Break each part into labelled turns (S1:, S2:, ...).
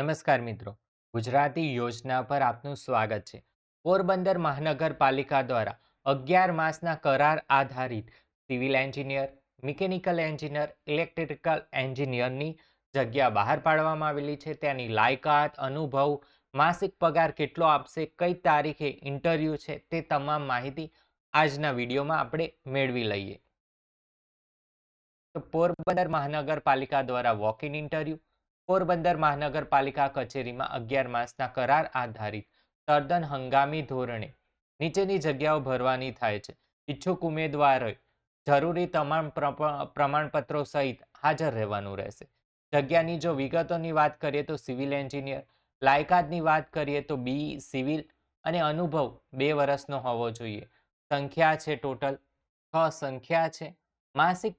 S1: નમસ્કાર મિત્રો. ગુજરાતી યોજના પર આપનું સ્વાગત છે. પોરબંદર મહાનગરપાલિકા દ્વારા અગિયાર માસના કરાર આધારિત civil engineer, mechanical engineer, electrical એન્જિનિયરની જગ્યા બહાર પાડવામાં આવેલી છે. તેની લાયકાત, અનુભવ, માસિક પગાર કેટલો આપશે, કઈ તારીખે ઇન્ટરવ્યૂ છે, તે તમામ માહિતી આજના વિડીયોમાં આપણે મેળવી લઈએ. તો પોરબંદર મહાનગરપાલિકા દ્વારા વોક ઇન ઇન્ટરવ્યૂ પોરબંદર મહાનગરપાલિકા કચેરીમાં અગિયાર માસના કરાર આધારિત તદ્દન હંગામી ધોરણે નીચેની જગ્યાઓ ભરવાની થાય છે. ઈચ્છુક ઉમેદવારોએ જરૂરી તમામ પ્રમાણપત્રો સહિત હાજર રહેવાનું રહેશે. જગ્યાની જો વિગતોની વાત કરીએ તો સિવિલ એન્જિનિયર, લાયકાતની વાત કરીએ તો બી સિવિલ અને અનુભવ બે વર્ષનો હોવો જોઈએ. સંખ્યા છે ટોટલ, છ સંખ્યા છે. માસિક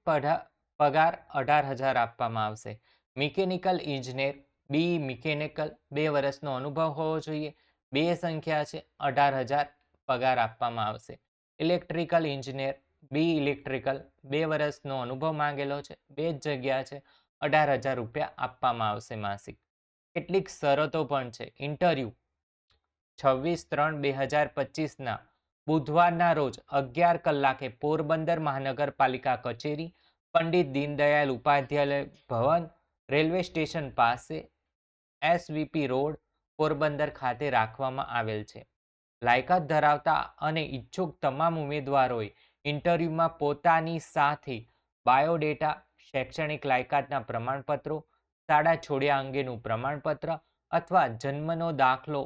S1: પગાર અઢાર હજાર આપવામાં આવશે. મિકેનિકલ ઇજનેર, બી મિકેનિકલ, બે વર્ષનો અનુભવ હોવો જોઈએ. બે સંખ્યા છે, અઢાર હજાર પગાર આપવામાં આવશે. ઇલેક્ટ્રિકલ ઇજનેર, બી ઇલેક્ટ્રિકલ, બે વર્ષનો અનુભવ માંગેલો છે. બે જ જગ્યા છે, અઢાર હજાર રૂપિયા આપવામાં આવશે માસિક. કેટલીક શરતો પણ છે. ઇન્ટરવ્યૂ, છવ્વીસ ત્રણ બે હજાર પચીસના, બુધવારના રોજ અગિયાર કલાકે પોરબંદર મહાનગરપાલિકા કચેરી, પંડિત દીનદયાળ ઉપાધ્યાય ભવન રેલવે સ્ટેશન પાસે એસવીપી રોડ પોરબંદર ખાતે રાખવામાં આવેલ છે. લાયકાત ધરાવતા અને ઈચ્છુક તમામ ઉમેદવારોએ ઇન્ટરવ્યૂમાં પોતાની સાથે બાયોડેટા, શૈક્ષણિક લાયકાતના પ્રમાણપત્રો, શાળા છોડ્યા અંગેનું પ્રમાણપત્ર અથવા જન્મનો દાખલો,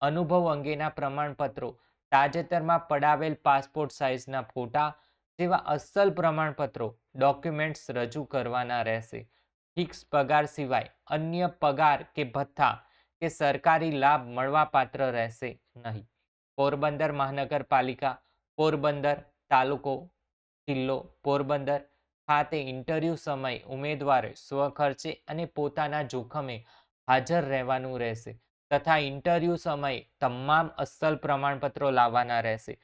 S1: અનુભવ અંગેના પ્રમાણપત્રો, તાજેતરમાં પડાવેલ પાસપોર્ટ સાઇઝના ફોટા જેવા અસલ પ્રમાણપત્રો, ડોક્યુમેન્ટ્સ રજૂ કરવાના રહેશે. ફિક્સ પગાર સિવાય અન્ય પગાર કે ભથ્થા કે સરકારી લાભ મળવાપાત્ર રહેશે નહીં. પોરબંદર મહાનગરપાલિકા, પોરબંદર તાલુકો, જિલ્લો, પોરબંદર ખાતે ઇન્ટરવ્યૂ સમયે ઉમેદવારે સ્વખર્ચે અને પોતાના જોખમે હાજર રહેવાનું રહેશે તથા ઇન્ટરવ્યૂ સમયે તમામ અસલ પ્રમાણપત્રો લાવવાના રહેશે.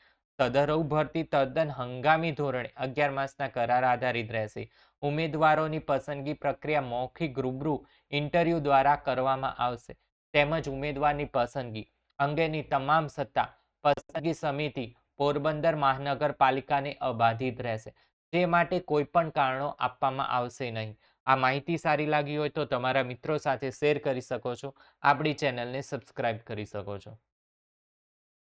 S1: તદરવ ભરતી તદ્દન હંગામી ધોરણે અગિયાર માસના કરાર આધારિત રહેશે. ઉમેદવારોની પસંદગી પ્રક્રિયા મૌખિક રૂબરૂ ઇન્ટરવ્યૂ દ્વારા કરવામાં આવશે. તેમજ ઉમેદવારની પસંદગી અંગેની તમામ સત્તા પસંદગી સમિતિ પોરબંદર મહાનગરપાલિકાને અબાધિત રહેશે. જે માટે કોઈ પણ કારણો આપવામાં આવશે નહીં. આ માહિતી સારી લાગી હોય તો તમારા મિત્રો સાથે શેર કરી શકો છો. આપણી ચેનલને સબસ્ક્રાઇબ કરી શકો છો.